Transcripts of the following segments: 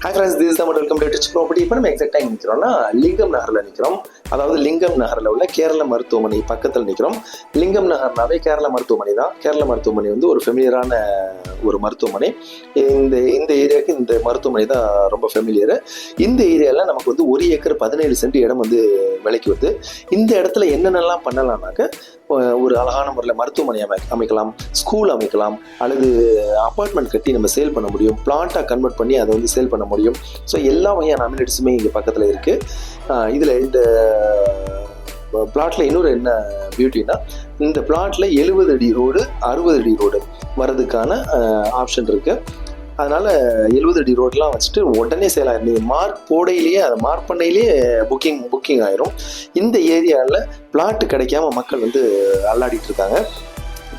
Hi friends this Tamil welcome to this property இப்போ நம்ம எக்ஸாக்டாக நிற்கிறோம்னா லிங்கம் நகரில் நிற்கிறோம் அதாவது லிங்கம் நகரில் உள்ள கேரள மருத்துவமனை பக்கத்தில் நிற்கிறோம் லிங்கம் நகர்னாவே கேரள மருத்துவமனை தான். கேரள மருத்துவமனை வந்து ஒரு ஃபெமிலியரான ஒரு மருத்துவமனை. இந்த இந்த ஏரியாவுக்கு இந்த மருத்துவமனை தான் ரொம்ப ஃபெமிலியர் இந்த ஏரியாவில் நமக்கு வந்து ஒரு ஏக்கர் பதினேழு சென்ட் இடம் வந்து விலைக்கு வருது. இந்த இடத்துல என்னென்னலாம் பண்ணலாம்னாக்க ஒரு அழகான முறையில் மருத்துவமனை அமை அமைக்கலாம் ஸ்கூல் அமைக்கலாம் அல்லது அப்பார்ட்மெண்ட் கட்டி நம்ம சேல் பண்ண முடியும் பிளாட்டாக கன்வெர்ட் பண்ணி அதை வந்து சேல் பண்ண முடியும். ஸோ எல்லா வகையான அமினிட்டிஸுமே இங்கே பக்கத்தில் இருக்குது இதில் இந்த பிளாட்டில் இன்னொரு என்ன பியூட்டினா இந்த பிளாட்ல எழுபது அடி ரோடு அறுபது அடி ரோடு வர்றதுக்கான ஆப்ஷன் இருக்கு. அதனால எழுபது அடி ரோட்லாம் வச்சுட்டு உடனே சேல் ஆயிரும். மார்க் போடையிலேயே அதை மார்க் பண்ணையிலேயே புக்கிங் புக்கிங் ஆயிரும். இந்த ஏரியாவில் பிளாட் கிடைக்காம மக்கள் வந்து அல்லாடிட்டு இருக்காங்க.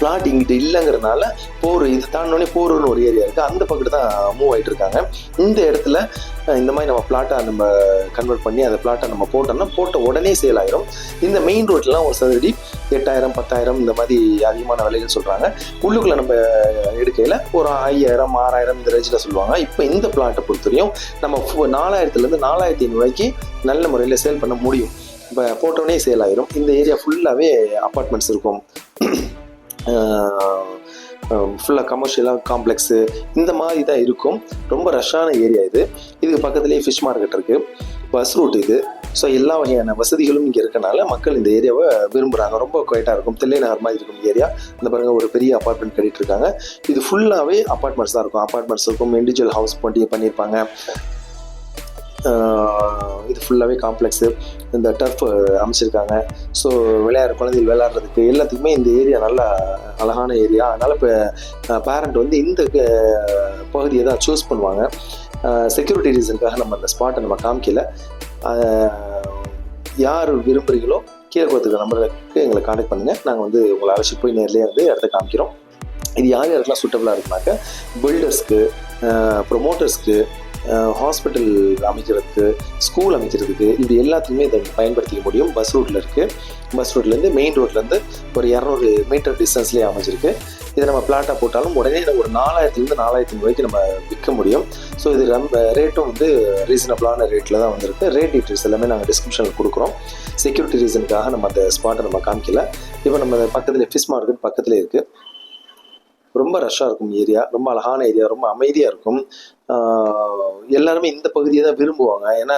பிளாட் இங்கிட்ட இல்லைங்கிறனால போர் இது தாண்டோடனே போருன்னு ஒரு ஏரியா இருக்குது அந்த பக்கத்து தான் மூவ் ஆகிட்டு இருக்காங்க. இந்த இடத்துல இந்த மாதிரி நம்ம பிளாட்டை நம்ம கன்வெர்ட் பண்ணி அந்த பிளாட்டை நம்ம போட்டோம்னா போட்ட உடனே சேல் ஆயிரும். இந்த மெயின் ரோட்லாம் ஒரு சதுரடி எட்டாயிரம் பத்தாயிரம் இந்த மாதிரி அதிகமான விலைகள் சொல்கிறாங்க உள்ளுக்குள்ளே நம்ம எடுக்கையில் ஒரு ஐயாயிரம் ஆறாயிரம் இந்த ரேஞ்சில் சொல்லுவாங்க. இப்போ இந்த பிளாட்டை பொறுத்தவரையும் நம்ம ஃபு- நாலாயிரத்துலேருந்து நாலாயிரத்தி ஐநூறுவாய்க்கு நல்ல முறையில் சேல் பண்ண முடியும். இப்போ போட்டோடனே சேல் ஆயிரும். இந்த ஏரியா ஃபுல்லாகவே அப்பார்ட்மெண்ட்ஸ் இருக்கும். ஃபுல்லாக கமர்ஷியலாக காம்ப்ளெக்ஸு இந்த மாதிரி தான் இருக்கும். ரொம்ப ரஷ்ஷான ஏரியா இது. இதுக்கு பக்கத்துலேயே ஃபிஷ் மார்க்கெட் இருக்குது பஸ் ரூட் இது. ஸோ எல்லா வகையான வசதிகளும் இங்கே இருக்கனால மக்கள் இந்த ஏரியாவை விரும்புகிறாங்க ரொம்ப குவைட்டாக இருக்கும். தில்லை நகர் மாதிரி இருக்கும் ஏரியா இந்த பாருங்கள் ஒரு பெரிய அப்பார்ட்மெண்ட் கட்டிட்டு இருக்காங்க. இது ஃபுல்லாகவே அப்பார்ட்மெண்ட்ஸ் தான் இருக்கும். அப்பார்ட்மெண்ட்ஸ் இருக்கும் இண்டிவிஜுவல் ஹவுஸ் பண்ணி பண்ணியிருப்பாங்க இது ஃபுல்லாகவே காம்ப்ளெக்ஸு இந்த டர்ஃப் அமைச்சிருக்காங்க. ஸோ விளையாடுற குழந்தைகள் விளையாடுறதுக்கு எல்லாத்துக்குமே இந்த ஏரியா நல்ல அழகான ஏரியா அதனால் இப்போ பேரண்ட் வந்து இந்த பகுதியை தான் சூஸ் பண்ணுவாங்க. செக்யூரிட்டி ரீசனுக்காக நம்ம அந்த ஸ்பாட்டை நம்ம காமிக்கல. யார் விரும்புகிறீங்களோ கீழே கொடுத்துருக்க நம்பருக்கு எங்களை காண்டாக்ட் பண்ணுங்கள் நாங்கள் வந்து உங்களை அழைச்சிட்டு போய் நேர்லேயே வந்து இடத்த காமிக்கிறோம். இது யார் யாருக்கெல்லாம் சூட்டபுளாக இருக்குனாக்க பில்டர்ஸ்க்கு ப்ரொமோட்டர்ஸ்க்கு ஹாஸ்பிட்டல் அமைக்கிறதுக்கு ஸ்கூல் அமைக்கிறதுக்கு இப்படி எல்லாத்துக்குமே இதை பயன்படுத்திக்க முடியும். பஸ் ரூட்டில் இருக்குது பஸ் ரூட்லேருந்து மெயின் ரோட்லேருந்து ஒரு இரநூறு மீட்டர் டிஸ்டன்ஸ்லேயே அமைஞ்சிருக்கு. இதை நம்ம பிளாட்டாக போட்டாலும் உடனே ஒரு நாலாயிரத்துலேருந்து நாலாயிரத்தி ரூபாய்க்கு நம்ம விற்க முடியும். ஸோ இது ரொம்ப ரேட்டும் வந்து ரீசனபிளான ரேட்டில் தான் வந்திருக்கு. ரேட் டீட்டெயில்ஸ் எல்லாமே நாங்கள் டிஸ்கிரிப்ஷனில் கொடுக்குறோம். செக்யூரிட்டி ரீசனுக்காக நம்ம அந்த ஸ்பாட்டை நம்ம காமிக்கல. இப்போ நம்ம பக்கத்தில் ஃபிஷ் மார்க்கெட் பக்கத்தில் இருக்குது ரொம்ப ரஷ்ஷாக இருக்கும் ஏரியா ரொம்ப அழகான ஏரியா ரொம்ப அமைதியாக இருக்கும். ஆஹ் எல்லாருமே இந்த பகுதியை தான் விரும்புவாங்க. ஏன்னா